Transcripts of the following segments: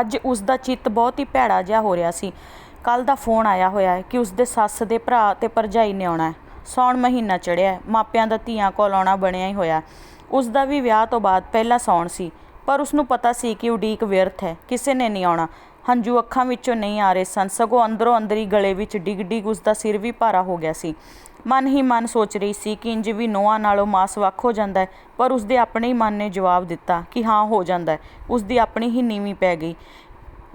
ਅੱਜ ਉਸ ਦਾ ਚਿੱਤ ਬਹੁਤ ਹੀ ਭੈੜਾ ਜਿਹਾ ਹੋ ਰਿਹਾ ਸੀ। ਕੱਲ ਦਾ ਫੋਨ ਆਇਆ ਹੋਇਆ ਹੈ ਕਿ ਉਸ ਦੇ ਸੱਸ ਦੇ ਭਰਾ ਤੇ ਭਰਜਾਈ ਨੇ ਆਉਣਾ ਹੈ। ਸੌਣ ਮਹੀਨਾ ਚੜਿਆ ਮਾਪਿਆਂ ਦਾ ਧੀਆਂ ਕੋਲ ਆਉਣਾ ਬਣਿਆ ਹੀ ਹੋਇਆ ਉਸ ਦਾ ਵੀ ਵਿਆਹ ਤੋਂ ਬਾਅਦ ਪਹਿਲਾ ਸੌਣ ਸੀ, ਪਰ ਉਸ ਨੂੰ ਪਤਾ ਸੀ ਕਿ ਉਡੀਕ ਵਿਅਰਥ ਹੈ। ਕਿਸੇ ਨੇ ਨਹੀਂ ਆਉਣਾ। ਹੰਝੂ ਅੱਖਾਂ ਵਿੱਚੋਂ ਨਹੀਂ ਆ ਰਹੇ ਸਨ। ਸਗੋਂ ਅੰਦਰੋਂ ਅੰਦਰੀ ਗਲੇ ਵਿੱਚ ਡਿੱਗ ਡਿੱਗ ਉਸ ਦਾ ਸਿਰ ਵੀ ਭਾਰਾ ਹੋ ਗਿਆ ਸੀ। ਮਨ ਹੀ ਮਨ ਸੋਚ ਰਹੀ ਸੀ ਕਿ ਇੰਜ ਵੀ ਨੋਆਂ ਨਾਲੋਂ ਮਾਸ ਵੱਖ ਹੋ ਜਾਂਦਾ ਪਰ ਉਸਦੇ ਆਪਣੇ ਹੀ ਮਨ ਨੇ ਜਵਾਬ ਦਿੱਤਾ ਕਿ ਹਾਂ, ਹੋ ਜਾਂਦਾ ਉਸਦੀ ਆਪਣੀ ਹੀ ਨੀਵੀਂ ਪੈ ਗਈ।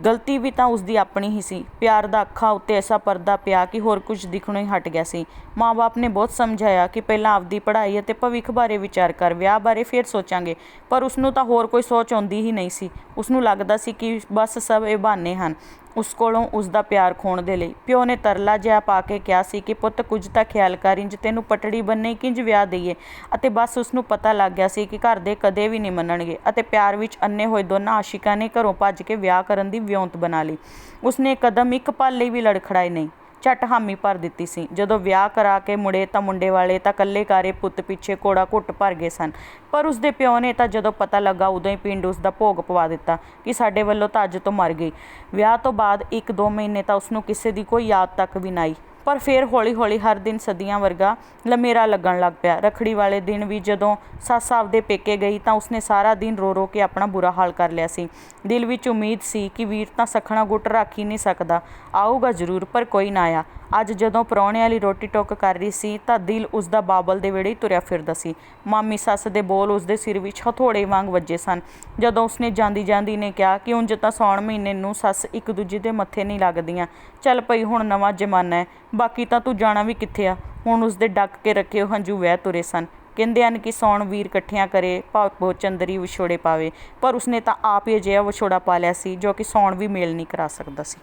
ਗਲਤੀ ਵੀ ਤਾਂ ਉਸਦੀ ਆਪਣੀ ਹੀ ਸੀ। ਪਿਆਰ ਦਾ ਅੱਖਾਂ ਉੱਤੇ ਐਸਾ ਪਰਦਾ ਪਿਆ ਕਿ ਹੋਰ ਕੁਝ ਦਿਖਣੋਂ ਹੀ ਹਟ ਗਿਆ ਸੀ। ਮਾਂ-ਬਾਪ ਨੇ ਬਹੁਤ ਸਮਝਾਇਆ ਕਿ ਪਹਿਲਾਂ ਆਪਦੀ ਪੜ੍ਹਾਈ ਅਤੇ ਭਵਿੱਖ ਬਾਰੇ ਵਿਚਾਰ ਕਰ, ਵਿਆਹ ਬਾਰੇ ਫਿਰ ਸੋਚਾਂਗੇ, ਪਰ ਉਸ ਨੂੰ ਤਾਂ ਹੋਰ ਕੋਈ ਸੋਚ ਆਉਂਦੀ ਹੀ ਨਹੀਂ ਸੀ। ਉਸ ਨੂੰ ਲੱਗਦਾ ਸੀ ਕਿ ਬਸ ਸਭ ਇਹ ਬਹਾਨੇ ਹਨ। ਉਸ ਕੋਲੋਂ ਉਸ ਦਾ ਪਿਆਰ ਖੋਹਣ ਦੇ ਲਈ। ਪਿਓ ਨੇ ਤਰਲਾ ਜਿਹਾ ਪਾ ਕੇ ਕਿਹਾ ਸੀ ਕਿ, ਪੁੱਤ, ਕੁਝ ਤਾਂ ਖਿਆਲ ਕਰ, ਇੰਜ ਤੈਨੂੰ ਪਟੜੀ ਬੰਨੇ ਕਿੰਜ ਵਿਆਹ ਦੇਈਏ? ਅਤੇ ਬਸ ਉਸਨੂੰ ਪਤਾ ਲੱਗ ਗਿਆ ਸੀ ਕਿ ਘਰ ਦੇ ਕਦੇ ਵੀ ਨਹੀਂ ਮੰਨਣਗੇ ਅਤੇ ਪਿਆਰ ਵਿੱਚ ਅੰਨ੍ਹੇ ਹੋਏ ਦੋਨਾਂ ਆਸ਼ਿਕਾਂ ਨੇ ਘਰੋਂ ਭੱਜ ਕੇ ਵਿਆਹ ਕਰਨ ਦੀ ਵਿਉਂਤ ਬਣਾ ਲਈ। ਉਸਨੇ ਕਦਮ ਇੱਕ ਪਲ ਲਈ ਵੀ ਲੜਖੜਾਏ ਨਹੀਂ। ਝੱਟ ਹਾਮੀ ਭਰ ਦਿੱਤੀ ਸੀ। ਜਦੋਂ ਵਿਆਹ ਕਰਾ ਕੇ ਮੁੜੇ ਤਾਂ ਮੁੰਡੇ ਵਾਲੇ ਤਾਂ ਕੱਲੇ ਕਾਰੇ ਪੁੱਤ ਪਿੱਛੇ ਕੋੜਾ ਘੁੱਟ ਭਰ ਗਏ ਸਨ। ਪਰ ਉਸ ਦੇ ਪਿਓ ਨੇ ਤਾਂ ਜਦੋਂ ਪਤਾ ਲੱਗਾ, ਉਦੋਂ ਹੀ ਪਿੰਡ ਉਸ ਦਾ ਭੋਗ ਪਵਾ ਦਿੱਤਾ ਕਿ ਸਾਡੇ ਵੱਲੋਂ ਤਾਂ ਅੱਜ ਤੋਂ ਮਰ ਗਈ। ਵਿਆਹ ਤੋਂ ਬਾਅਦ 1-2 ਮਹੀਨੇ ਤਾਂ ਉਸ ਨੂੰ ਕਿਸੇ ਦੀ ਕੋਈ ਯਾਦ ਤੱਕ ਵੀ ਨਾ ਆਈ। ਪਰ ਫਿਰ ਹੌਲੀ-ਹੌਲੀ ਹਰ ਦਿਨ ਸਦੀਆਂ ਵਰਗਾ ਲਮੇਰਾ ਲੱਗਣ ਲੱਗ ਪਿਆ। ਰੱਖੜੀ ਵਾਲੇ ਦਿਨ ਵੀ ਜਦੋਂ ਸੱਸ ਆਪਦੇ ਪੇਕੇ ਗਈ ਤਾਂ ਉਸਨੇ ਸਾਰਾ ਦਿਨ ਰੋ-ਰੋ ਕੇ ਆਪਣਾ ਬੁਰਾ ਹਾਲ ਕਰ ਲਿਆ ਸੀ। ਦਿਲ ਵਿੱਚ ਉਮੀਦ ਸੀ ਕਿ ਵੀਰ ਤਾਂ ਸੱਖਣਾ ਗੁੱਟ ਰੱਖ ਹੀ ਨਹੀਂ ਸਕਦਾ। ਆਊਗਾ ਜ਼ਰੂਰ, ਪਰ ਕੋਈ ਨਾ ਆਇਆ। ਅੱਜ ਜਦੋਂ ਪਰੌਣੇ ਵਾਲੀ ਰੋਟੀ ਟੋਕ ਕਰ ਰਹੀ ਸੀ ਤਾਂ ਦਿਲ ਉਸ ਦਾ ਬਾਬਲ ਦੇ ਵੇੜੇ ਹੀ ਤੁਰਿਆ ਫਿਰਦਾ ਸੀ। ਮਾਮੀ ਸੱਸ ਦੇ ਬੋਲ ਉਸ ਦੇ ਸਿਰ ਵਿੱਚ ਹਥੋੜੇ ਵਾਂਗ ਵੱਜੇ ਸਨ। ਜਦੋਂ ਉਸਨੇ ਜਾਂਦੀ ਜਾਂਦੀ ਨੇ ਕਿਹਾ ਕਿ ਉਂਝ ਤਾਂ ਸੌਣ ਮਹੀਨੇ ਨੂੰ ਸੱਸ ਇੱਕ ਦੂਜੇ ਦੇ ਮੱਥੇ ਨਹੀਂ ਲੱਗਦੀਆਂ। ਚੱਲ ਪਈ, ਹੁਣ ਨਵਾਂ ਜ਼ਮਾਨਾ ਹੈ। ਬਾਕੀ ਤਾਂ ਤੂੰ ਜਾਣਾ ਵੀ ਕਿੱਥੇ ਆ? ਹੁਣ ਉਸ ਦੇ ਡੱਕ ਕੇ ਰੱਖੇ ਹੰਝੂ ਵਹਿ ਤੁਰੇ ਸਨ। ਕਹਿੰਦੇ ਹਨ ਕਿ ਸੌਣ ਵੀਰ ਇਕੱਠਿਆਂ ਕਰੇ, ਭਾਵ ਚੰਦਰੀ ਵਿਛੋੜੇ ਪਾਵੇ। ਪਰ ਉਸਨੇ ਤਾਂ ਆਪ ਹੀ ਅਜਿਹਾ ਵਿਛੋੜਾ ਪਾ ਲਿਆ ਸੀ, ਜੋ ਕਿ ਸੌਣ ਵੀ ਮੇਲ ਨਹੀਂ ਕਰਾ ਸਕਦਾ ਸੀ।